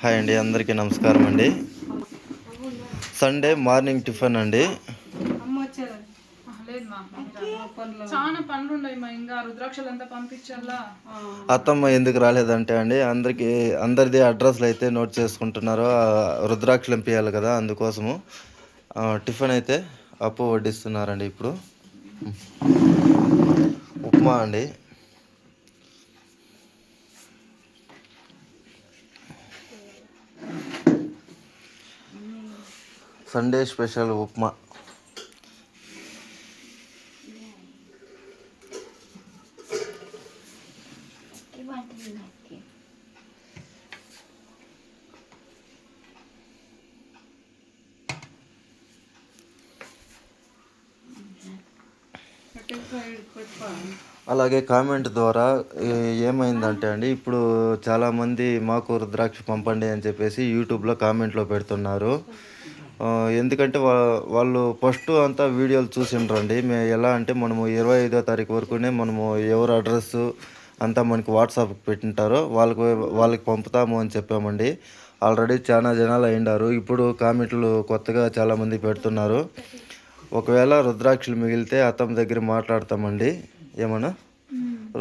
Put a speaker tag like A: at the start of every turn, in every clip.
A: Hi అండి అందరికీ నమస్కారం అండి. సండే మార్నింగ్ టిఫిన్ అండి. అత్తమ్మ ఎందుకు రాలేదంటే అండి అందరికి అందరిది అడ్రస్లు అయితే నోట్ చేసుకుంటున్నారు. రుద్రాక్షలు ఎంపియాలి కదా అందుకోసము. టిఫిన్ అయితే అప్పు వడ్డిస్తున్నారండి ఇప్పుడు. ఉప్మా అండి. Sunday special upma. అలాగే కామెంట్ ద్వారా ఏమైందంటే అండి ఇప్పుడు చాలామంది మాకు ద్రాక్ష పంపండి అని చెప్పేసి యూట్యూబ్లో కామెంట్లో పెడుతున్నారు. ఎందుకంటే వా వాళ్ళు ఫస్ట్ అంతా వీడియోలు చూసిండ్రండి. మే ఎలా అంటే మనము ఇరవై ఐదో తారీఖు వరకునే మనము ఎవరు అడ్రస్ అంతా మనకి వాట్సాప్కి పెట్టింటారో వాళ్ళకి వాళ్ళకి పంపుతాము అని చెప్పామండి. ఆల్రెడీ చాలా జనాలు అయిండారు ఇప్పుడు కామెంట్లు కొత్తగా చాలామంది పెడుతున్నారు. ఒకవేళ రుద్రాక్షలు మిగిలితే అతని దగ్గర మాట్లాడతామండి. ఏమన్నా?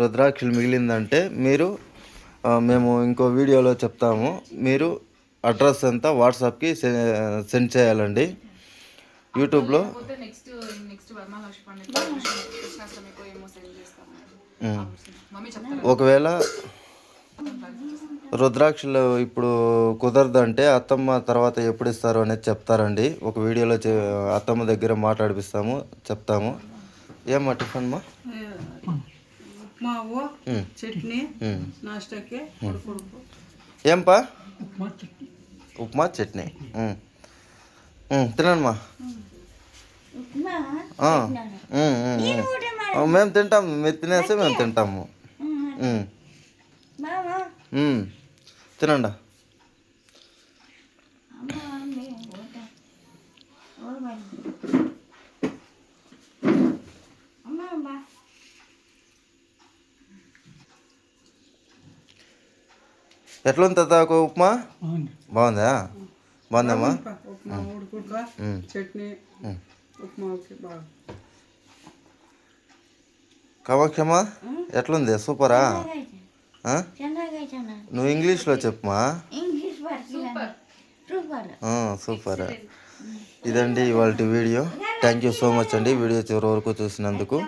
A: రుద్రాక్షలు మిగిలిందంటే మీరు మేము ఇంకో వీడియోలో చెప్తాము. మీరు అడ్రస్ అంతా వాట్సాప్కి సె- సెండ్ చేయాలండి. యూట్యూబ్లో. ఒకవేళ రుద్రాక్షలు ఇప్పుడు కుదరదంటే అత్తమ్మ తర్వాత ఎప్పుడు ఇస్తారు అనేది చెప్తారండి. ఒక వీడియోలో చె- అత్తమ్మ దగ్గర మాట్లాడిపిస్తాము చెప్తాము. ఏమ్మా టిఫిన్ మా?
B: చట్నీ
A: ఏంపా? ఉప్మా చట్నీ. ఉమ్. మేము తింటాము. మీరు. తినేస్తే మేము తింటాము. తినండి. ఎట్లుంది తాత ఉప్మా? బాగుందా. బాగుందమ్మా.
B: చట్నీ.
A: కామాక్షమ్మా ఎట్లుంది? సూపరా? నువ్వు ఇంగ్లీష్లో చెప్పుమా? సూపర్. ఇదండి ఇవాళ video. Thank you so much అండి. వీడియో చివరి వరకు చూసినందుకు.